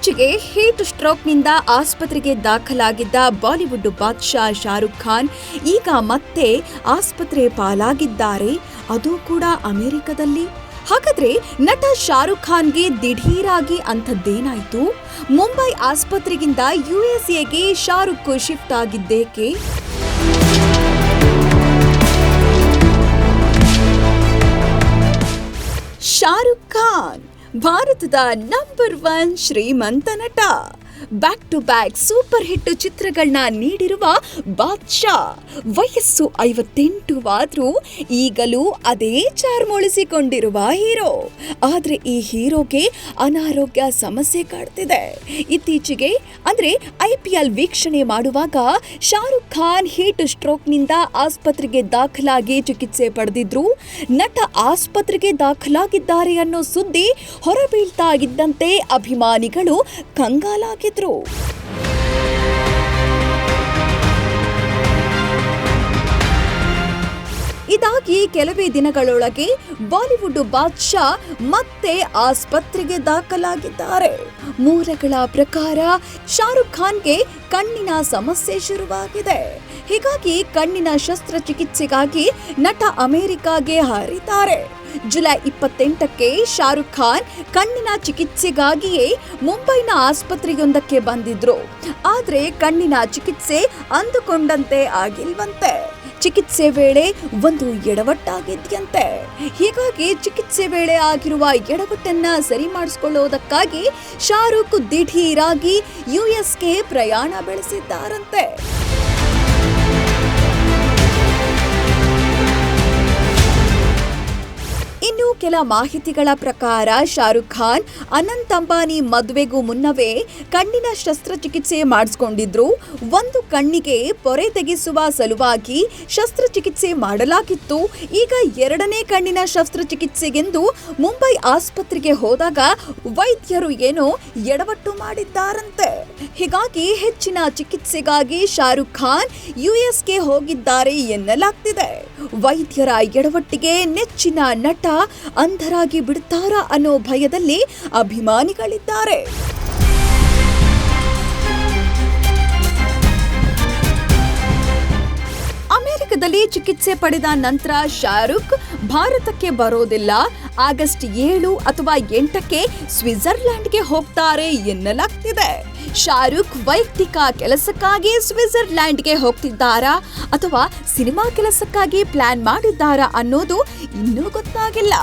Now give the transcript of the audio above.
ಇತ್ತೀಚೆಗೆ ಹೀಟ್ ಸ್ಟ್ರೋಕ್ನಿಂದ ಆಸ್ಪತ್ರೆಗೆ ದಾಖಲಾಗಿದ್ದ ಬಾಲಿವುಡ್ ಬಾದ್ಶಾ ಶಾರುಖ್ ಖಾನ್ ಈಗ ಮತ್ತೆ ಆಸ್ಪತ್ರೆ ಪಾಲಾಗಿದ್ದಾರೆ. ಅದು ಕೂಡ ಅಮೆರಿಕದಲ್ಲಿ. ಹಾಗಾದ್ರೆ ನಟ ಶಾರುಖ್ ಖಾನ್ಗೆ ದಿಢೀರಾಗಿ ಅಂಥದ್ದೇನಾಯಿತು? ಮುಂಬೈ ಆಸ್ಪತ್ರೆಗಿಂದ ಎಗೆ ಶಾರುಖ್ ಶಿಫ್ಟ್ ಆಗಿದ್ದೇಕೆ? ಶಾರುಖ್ ಖಾನ್ ಭಾರತದ ನಂಬರ್ ಒನ್ ಶ್ರೀಮಂತ ನಟ. Back to back super hit ಚಿತ್ರಗಳನ್ನ ನೀಡಿರುವ ಬಾದ್ಶಾ. ವಯಸ್ಸು ಐವತ್ತೆಂಟು ಆದರೂ ಈಗಲೂ ಅದೇ ಚಾರ್ಮೊಳಿಸಿಕೊಂಡಿರುವ ಹೀರೋ. ಆದರೆ ಈ ಹೀರೋಗೆ ಅನಾರೋಗ್ಯ ಸಮಸ್ಯೆ ಕಾಡ್ತಿದೆ. ಇತ್ತೀಚೆಗೆ ಅಂದ್ರೆ ಐ ಪಿ ಎಲ್ ವೀಕ್ಷಣೆ ಮಾಡುವಾಗ ಶಾರುಖ್ ಖಾನ್ ಹೀಟ್ ಸ್ಟ್ರೋಕ್ನಿಂದ ಆಸ್ಪತ್ರೆಗೆ ದಾಖಲಾಗಿ ಚಿಕಿತ್ಸೆ ಪಡೆದಿದ್ರು. ನಟ ಆಸ್ಪತ್ರೆಗೆ ದಾಖಲಾಗಿದ್ದಾರೆ ಅನ್ನೋ ಸುದ್ದಿ ಹೊರಬೀಳ್ತಾ ಇದ್ದಂತೆ ಅಭಿಮಾನಿಗಳು Talk True. ಇದಾಗಿ ಕೆಲವೇ ದಿನಗಳೊಳಗೆ ಬಾಲಿವುಡ್ ಬಾದ್ಶಾ ಮತ್ತೆ ಆಸ್ಪತ್ರೆಗೆ ದಾಖಲಾಗಿದ್ದಾರೆ. ಮೂಲಗಳ ಪ್ರಕಾರ ಶಾರುಖ್ ಖಾನ್ಗೆ ಕಣ್ಣಿನ ಸಮಸ್ಯೆ ಶುರುವಾಗಿದೆ. ಹೀಗಾಗಿ ಕಣ್ಣಿನ ಶಸ್ತ್ರಚಿಕಿತ್ಸೆಗಾಗಿ ನಟ ಅಮೆರಿಕಾಗೆ ಹಾರಿದ್ದಾರೆ. ಜುಲೈ ಇಪ್ಪತ್ತೆಂಟಕ್ಕೆ ಶಾರುಖ್ ಖಾನ್ ಕಣ್ಣಿನ ಚಿಕಿತ್ಸೆಗಾಗಿಯೇ ಮುಂಬೈನ ಆಸ್ಪತ್ರೆಯೊಂದಕ್ಕೆ ಬಂದಿದ್ರು. ಆದರೆ ಕಣ್ಣಿನ ಚಿಕಿತ್ಸೆ ಅಂದುಕೊಂಡಂತೆ ಆಗಿಲ್ವಂತೆ. ಚಿಕಿತ್ಸೆ ವೇಳೆ ಒಂದು ಎಡವಟ್ಟಾಗಿದ್ಯಂತೆ. ಹೀಗಾಗಿ ಚಿಕಿತ್ಸೆ ವೇಳೆ ಆಗಿರುವ ಎಡವಟ್ಟನ್ನ ಸರಿ ಮಾಡಿಸ್ಕೊಳ್ಳೋದಕ್ಕಾಗಿ ಶಾರುಖ್ ದಿಢೀರಾಗಿ ಯುಎಸ್ಗೆ ಪ್ರಯಾಣ ಬೆಳೆಸಿದ್ದಾರಂತೆ. ಕೆಲ ಮಾಹಿತಿಗಳ ಪ್ರಕಾರ ಶಾರುಖ್ ಖಾನ್, ಅನಂತ್ ಅಂಬಾನಿ ಮದುವೆಗೂ ಮುನ್ನವೇ ಕಣ್ಣಿನ ಶಸ್ತ್ರಚಿಕಿತ್ಸೆ ಮಾಡಿಸ್ಕೊಂಡಿದ್ರು. ಒಂದು ಕಣ್ಣಿಗೆ ಪೊರೆ ತೆಗೆಸುವ ಸಲುವಾಗಿ ಶಸ್ತ್ರಚಿಕಿತ್ಸೆ ಮಾಡಲಾಗಿತ್ತು. ಈಗ ಎರಡನೇ ಕಣ್ಣಿನ ಶಸ್ತ್ರಚಿಕಿತ್ಸೆಗೆಂದು ಮುಂಬೈ ಆಸ್ಪತ್ರೆಗೆ ಹೋದಾಗ ವೈದ್ಯರು ಏನೋ ಎಡವಟ್ಟು ಮಾಡಿದ್ದಾರಂತೆ. ಹೀಗಾಗಿ ಹೆಚ್ಚಿನ ಚಿಕಿತ್ಸೆಗಾಗಿ ಶಾರುಖ್ ಖಾನ್ ಯುಎಸ್ಗೆ ಹೋಗಿದ್ದಾರೆ ಎನ್ನಲಾಗ್ತಿದೆ. ವೈದ್ಯರ ಎಡವಟ್ಟಿಗೆ ನೆಚ್ಚಿನ ನಟ ಅಂಧರಾಗಿ ಬಿಡ್ತಾರಾ ಅನ್ನೋ ಭಯದಲ್ಲಿ ಅಭಿಮಾನಿಗಳಿದ್ದಾರೆ. ಅಮೆರಿಕದಲ್ಲಿ ಚಿಕಿತ್ಸೆ ಪಡೆದ ನಂತರ ಶಾರುಖ್ ಭಾರತಕ್ಕೆ ಬರೋದಿಲ್ಲ. ಆಗಸ್ಟ್ ಏಳು ಅಥವಾ ಎಂಟಕ್ಕೆ ಸ್ವಿಟ್ಜರ್ಲ್ಯಾಂಡ್ಗೆ ಹೋಗ್ತಾರೆ ಎನ್ನಲಾಗ್ತಿದೆ. ಶಾರುಖ್ ವೈಯಕ್ತಿಕ ಕೆಲಸಕ್ಕಾಗಿ ಸ್ವಿಟ್ಜರ್ಲ್ಯಾಂಡ್ಗೆ ಹೋಗ್ತಿದ್ದಾರಾ ಅಥವಾ ಸಿನಿಮಾ ಕೆಲಸಕ್ಕಾಗಿ ಪ್ಲಾನ್ ಮಾಡಿದ್ದಾರಾ ಅನ್ನೋದು ಇನ್ನೂ ಗೊತ್ತಾಗಿಲ್ಲ.